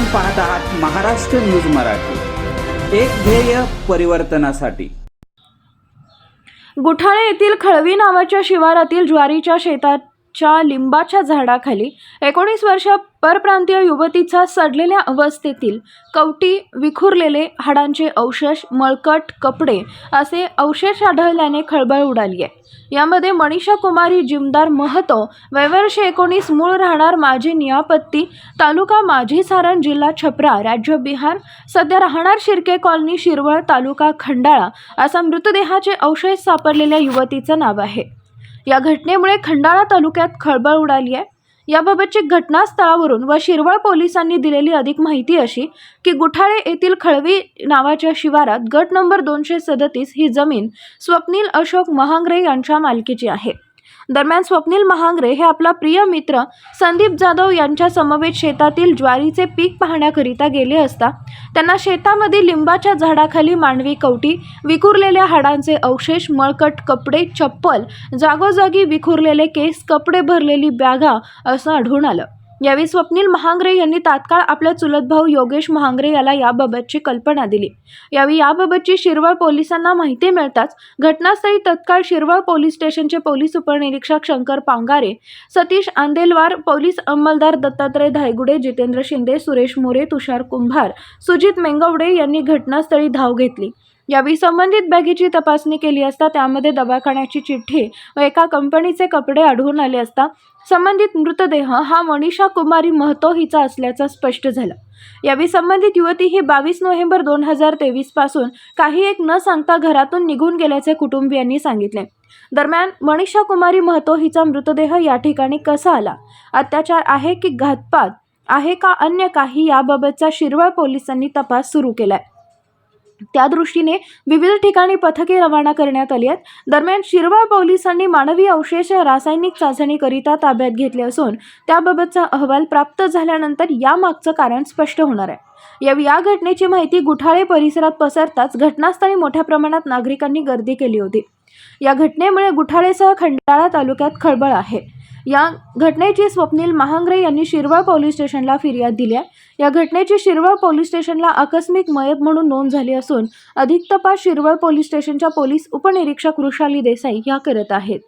आपण पाहत आहात महाराष्ट्र न्यूज मराठी. एक ध्येय परिवर्तनासाठी. गुठाळे येथील खळवी नावाच्या शिवारातील ज्वारीच्या शेतात च्या लिंबाच्या झाडाखाली एकोणीस वर्ष परप्रांतीय युवतीचा सडलेल्या अवस्थेतील कवटी विखुरलेले हाडांचे अवशेष मळकट कपडे असे अवशेष आढळल्याने खळबळ उडाली आहे यामध्ये मनीषा कुमारी जिमदार महतो वयवर्ष एकोणीस मूळ राहणार माझी नियापत्ती तालुका माझी सारण जिल्हा छपरा राज्य बिहार सध्या राहणार शिर्के कॉलनी शिरवळ तालुका खंडाळा असा मृतदेहाचे अवशेष सापडलेल्या युवतीचं नाव आहे. या घटनेमुळे खंडाळा तालुक्यात खळबळ उडाली आहे. याबाबतची घटनास्थळावरून व शिरवळ पोलिसांनी दिलेली अधिक माहिती अशी की गुठाळे येथील खळवी नावाच्या शिवारात गट नंबर दोनशे सदतीस ही जमीन स्वप्नील अशोक महांग्रे यांच्या मालकीची आहे. दरम्यान स्वप्नील महांगरे हे आपला प्रिय मित्र संदीप जाधव यांच्या समवेत शेतातील ज्वारीचे पीक पाहण्याकरिता गेले असता त्यांना शेतामध्ये लिंबाच्या झाडाखाली मांडवी कवटी विखुरलेल्या हाडांचे अवशेष मळकट कपडे चप्पल जागोजागी विखुरलेले केस कपडे भरलेली बॅगा असं आढळून आलं. यावेळी स्वप्नील महांगरे यांनी तात्काळ आपल्या चुलत भाऊ योगेश महांगरे याला याबाबतची कल्पना दिली. यावेळी याबाबतची शिरवळ पोलिसांना माहिती मिळताच घटनास्थळी तत्काळ शिरवळ पोलीस स्टेशनचे पोलीस उपनिरीक्षक शंकर पांगारे सतीश आंदेलवार पोलीस अंमलदार दत्तात्रय धायगुडे जितेंद्र शिंदे सुरेश मोरे तुषार कुंभार सुजित मेंगवडे यांनी घटनास्थळी धाव घेतली. यावेळी संबंधित बॅगेची तपासणी केली असता त्यामध्ये दवाखान्याची चिठ्ठी व एका कंपनीचे कपडे आढळून आले असता संबंधित मृतदेह हा मनीषा कुमारी महतो हिचा असल्याचं स्पष्ट झालं. यावेळी संबंधित युवती ही बावीस नोव्हेंबर दोन हजार तेवीसपासून काही एक न सांगता घरातून निघून गेल्याचे कुटुंबियांनी सांगितले. दरम्यान मनीषा कुमारी महतो हिचा मृतदेह या ठिकाणी कसा आला? अत्याचार आहे की घातपात? आहे का अन्य काही? याबाबतचा शिरवळ पोलिसांनी तपास सुरू केलाय. त्या दृष्टीने विविध ठिकाणी पथके रवाना करण्यात आली आहेत. दरम्यान शिरवळ पोलिसांनी मानवी अवशेष रासायनिक चाचणीकरिता ताब्यात घेतले असून त्याबाबतचा अहवाल प्राप्त झाल्यानंतर यामागचं कारण स्पष्ट होणार आहे. या या घटनेची माहिती गुठाळे परिसरात पसरताच घटनास्थळी मोठ्या प्रमाणात नागरिकांनी गर्दी केली होती. या घटनेमुळे गुठाळेसह खंडाळा तालुक्यात खळबळ आहे. या घटनेची स्वप्नील महांग्रे यांनी शिरवळ पोलीस स्टेशनला फिर्याद दिली आहे. या घटनेची शिरवळ पोलीस स्टेशनला आकस्मिक मयत म्हणून नोंद झाली असून अधिक तपास शिरवळ पोलीस स्टेशनच्या पोलीस उपनिरीक्षक वृषाली देसाई या करत आहेत.